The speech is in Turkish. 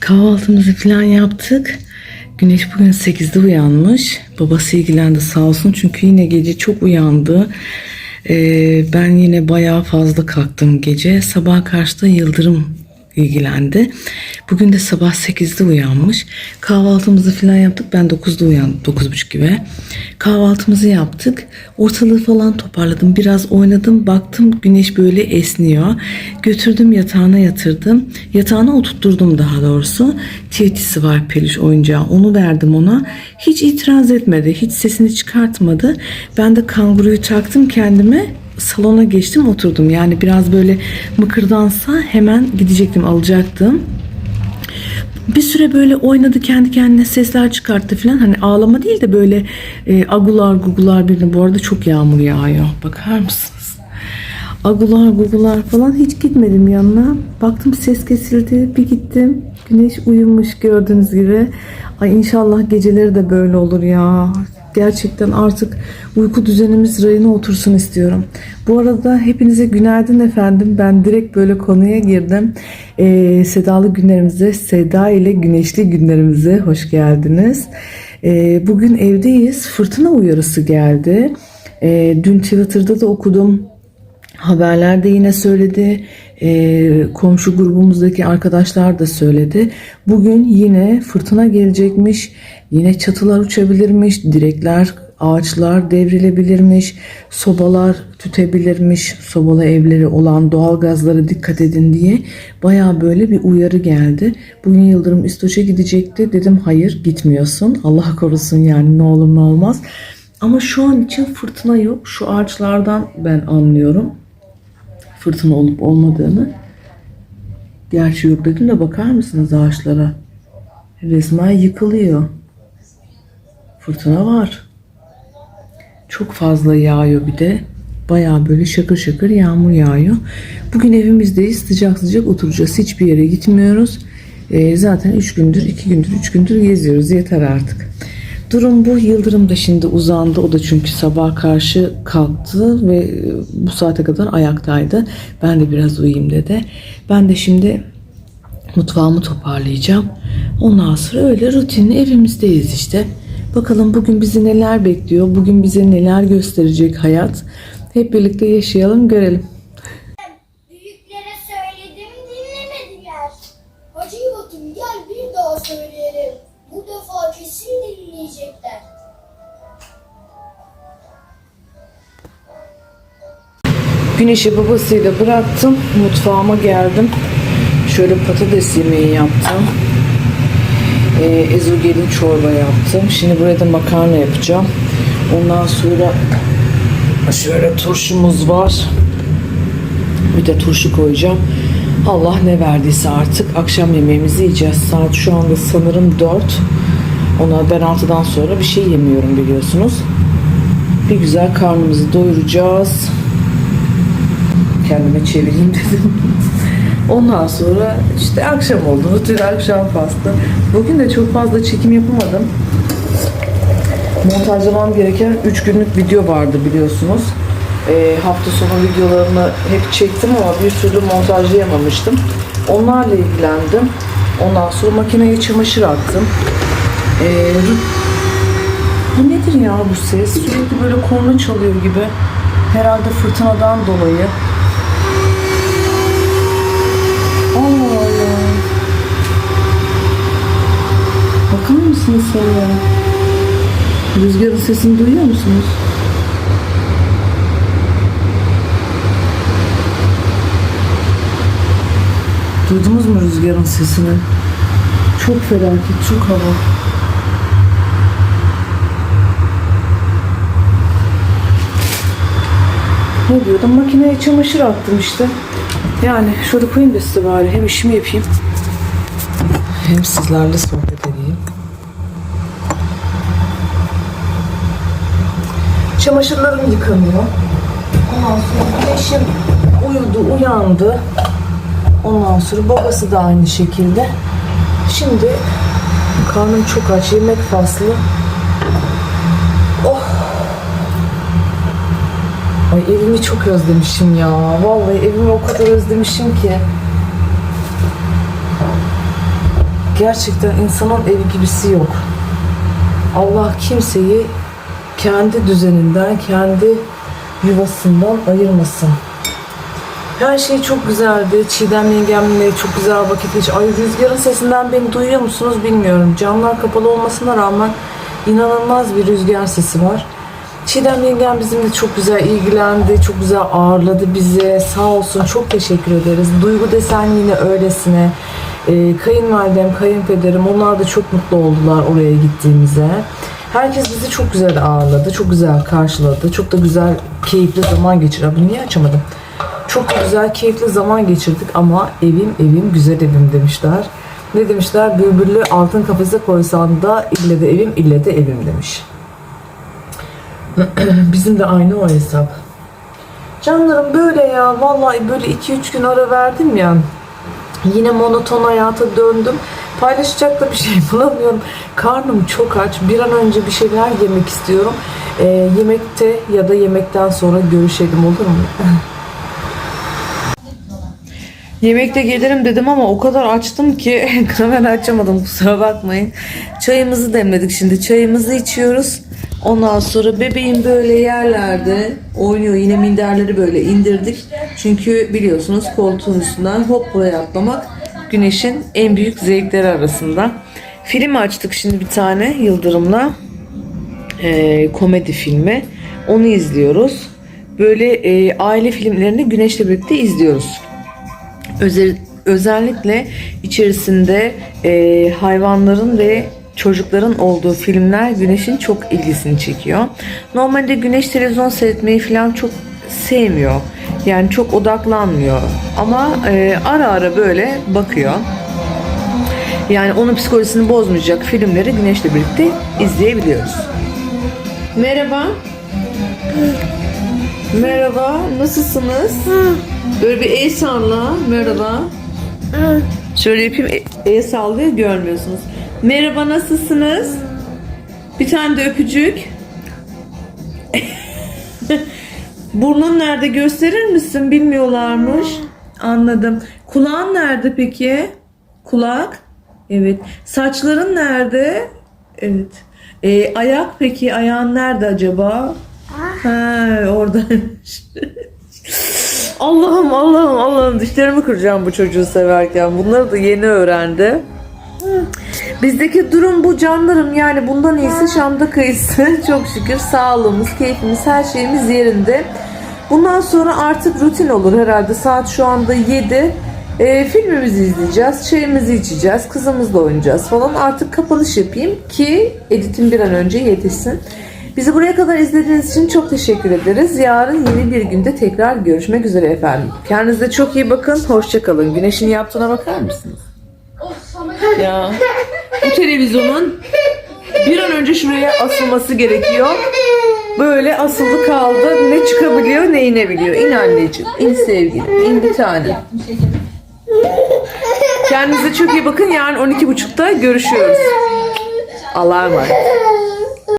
Kahvaltımızı falan yaptık. Güneş bugün 8'de uyanmış. Babası ilgilendi sağ olsun çünkü yine gece çok uyandı. Ee, ben yine bayağı fazla kalktım gece. Sabah karşıda Yıldırım ilgilendi. Bugün de sabah 8'de uyanmış. Kahvaltımızı falan yaptık. Ben 9'da uyandım. 9.30 gibi. Kahvaltımızı yaptık. Ortalığı falan toparladım. Biraz oynadım. Baktım güneş böyle esniyor. Götürdüm yatağına yatırdım. Yatağına oturtturdum daha doğrusu. Tiyetisi var peluş oyuncağı. Onu verdim ona. Hiç itiraz etmedi. Hiç sesini çıkartmadı. Ben de kanguruyu taktım kendime salona geçtim oturdum. Yani biraz böyle mıkırdansa hemen gidecektim alacaktım. Bir süre böyle oynadı kendi kendine sesler çıkarttı falan. Hani ağlama değil de böyle e, agular gugular birine. Bu arada çok yağmur yağıyor. Bakar mısınız? Agular gugular falan hiç gitmedim yanına. Baktım ses kesildi. Bir gittim. Güneş uyumuş gördüğünüz gibi. Ay inşallah geceleri de böyle olur ya. Gerçekten artık uyku düzenimiz rayına otursun istiyorum. Bu arada hepinize günaydın efendim. Ben direkt böyle konuya girdim. Ee, Sedalı günlerimize, Seda ile güneşli günlerimize hoş geldiniz. Ee, bugün evdeyiz. Fırtına uyarısı geldi. Ee, dün Twitter'da da okudum. Haberlerde yine söyledi. Ee, komşu grubumuzdaki arkadaşlar da söyledi. Bugün yine fırtına gelecekmiş. Yine çatılar uçabilirmiş. Direkler, ağaçlar devrilebilirmiş. Sobalar tütebilirmiş. Sobalı evleri olan doğal gazlara dikkat edin diye baya böyle bir uyarı geldi. Bugün Yıldırım İstoç'a gidecekti. Dedim hayır gitmiyorsun. Allah korusun yani ne olur ne olmaz. Ama şu an için fırtına yok. Şu ağaçlardan ben anlıyorum fırtına olup olmadığını. Gerçi dedim de bakar mısınız ağaçlara? Resmen yıkılıyor. Fırtına var. Çok fazla yağıyor bir de. Bayağı böyle şakır şakır yağmur yağıyor. Bugün evimizdeyiz. Sıcak sıcak oturacağız. Hiçbir yere gitmiyoruz. Ee, zaten 3 gündür, 2 gündür, 3 gündür geziyoruz. Yeter artık. Durum bu. Yıldırım da şimdi uzandı. O da çünkü sabah karşı kalktı ve e, bu saate kadar ayaktaydı. Ben de biraz uyuyayım dedi. Ben de şimdi mutfağımı toparlayacağım. Ondan sonra öyle rutinli evimizdeyiz işte. Bakalım bugün bizi neler bekliyor, bugün bize neler gösterecek hayat. Hep birlikte yaşayalım, görelim. Güneşi babasıyla bıraktım. Mutfağıma geldim. Şöyle patates yemeği yaptım. Ee, ezogelin çorba yaptım. Şimdi buraya da makarna yapacağım. Ondan sonra şöyle turşumuz var. Bir de turşu koyacağım. Allah ne verdiyse artık akşam yemeğimizi yiyeceğiz. Saat şu anda sanırım 4. Ona ben 6'dan sonra bir şey yemiyorum biliyorsunuz. Bir güzel karnımızı doyuracağız kendime çevireyim dedim. Ondan sonra işte akşam oldu. Rutin akşam pastı. Bugün de çok fazla çekim yapamadım. Montajlamam gereken 3 günlük video vardı biliyorsunuz. Ee, hafta sonu videolarını hep çektim ama bir türlü montajlayamamıştım. Onlarla ilgilendim. Ondan sonra makineye çamaşır attım. Ru- bu nedir ya bu ses? Sürekli böyle korna çalıyor gibi. Herhalde fırtınadan dolayı. Allah Allah. Sen ya? Rüzgarın sesini duyuyor musunuz? Duydunuz mu rüzgarın sesini? Çok felaket, çok hava. Ne diyordum? Makineye çamaşır attım işte. Yani şöyle koyayım da size bari. Hem işimi yapayım. Hem sizlerle sohbet Çamaşırlarım yıkanıyor. Ondan sonra eşim uyudu, uyandı. Ondan sonra babası da aynı şekilde. Şimdi karnım çok aç, yemek faslı. Oh! Ay evimi çok özlemişim ya. Vallahi evimi o kadar özlemişim ki. Gerçekten insanın evi gibisi yok. Allah kimseyi kendi düzeninden, kendi yuvasından ayırmasın. Her şey çok güzeldi. Çiğdem yengemle çok güzel vakit geç. Ay rüzgarın sesinden beni duyuyor musunuz bilmiyorum. Camlar kapalı olmasına rağmen inanılmaz bir rüzgar sesi var. Çiğdem yengem bizimle çok güzel ilgilendi. Çok güzel ağırladı bizi. Sağ olsun çok teşekkür ederiz. Duygu desen yine öylesine. Ee, kayınvalidem, kayınpederim onlar da çok mutlu oldular oraya gittiğimize. Herkes bizi çok güzel ağırladı. Çok güzel karşıladı. Çok da güzel, keyifli zaman geçirdi. Abi niye açamadım? Çok güzel, keyifli zaman geçirdik ama evim evim güzel evim demişler. Ne demişler? Bülbüllü altın kafese koysan da ille de evim ille de evim demiş. Bizim de aynı o hesap. Canlarım böyle ya. Vallahi böyle 2-3 gün ara verdim ya. Yine monoton hayata döndüm. Paylaşacak da bir şey bulamıyorum. Karnım çok aç. Bir an önce bir şeyler yemek istiyorum. Ee, yemekte ya da yemekten sonra görüşelim olur mu? Yemekte gelirim dedim ama o kadar açtım ki kamera açamadım kusura bakmayın. Çayımızı demledik şimdi. Çayımızı içiyoruz. Ondan sonra bebeğim böyle yerlerde oynuyor. Yine minderleri böyle indirdik. Çünkü biliyorsunuz koltuğun üstünden hop buraya atlamak güneşin en büyük zevkleri arasında. Film açtık şimdi bir tane Yıldırım'la. Ee, komedi filmi. Onu izliyoruz. Böyle e, aile filmlerini Güneş'le birlikte izliyoruz. Özel, özellikle içerisinde e, hayvanların ve çocukların olduğu filmler Güneş'in çok ilgisini çekiyor. Normalde Güneş televizyon seyretmeyi falan çok sevmiyor. Yani çok odaklanmıyor. Ama e, ara ara böyle bakıyor. Yani onun psikolojisini bozmayacak filmleri Güneş'le birlikte izleyebiliyoruz. Merhaba. Merhaba, nasılsınız? Böyle bir el salla. Merhaba. Şöyle yapayım. e- El sallıyor görmüyorsunuz. Merhaba nasılsınız? Bir tane de öpücük. Burnun nerede gösterir misin? Bilmiyorlarmış. Anladım. Kulağın nerede peki? Kulak. Evet. Saçların nerede? Evet. Ee, ayak peki? Ayağın nerede acaba? Ha, oradaymış. Allah'ım Allah'ım Allah'ım dişlerimi kıracağım bu çocuğu severken. Bunları da yeni öğrendi. Bizdeki durum bu canlarım yani bundan iyisi Şam'da kıyısı. Çok şükür sağlığımız, keyfimiz, her şeyimiz yerinde. Bundan sonra artık rutin olur herhalde. Saat şu anda 7. Ee, filmimizi izleyeceğiz, çayımızı içeceğiz, kızımızla oynayacağız falan. Artık kapanış yapayım ki editim bir an önce yetişsin. Bizi buraya kadar izlediğiniz için çok teşekkür ederiz. Yarın yeni bir günde tekrar görüşmek üzere efendim. Kendinize çok iyi bakın. Hoşçakalın. Güneşin yaptığına bakar mısınız? Ya bu televizyonun bir an önce şuraya asılması gerekiyor. Böyle asılı kaldı. Ne çıkabiliyor ne inebiliyor. İn anneciğim. in sevgilim. in bir tane. Kendinize çok iyi bakın. Yarın 12.30'da görüşüyoruz. Allah'a emanet.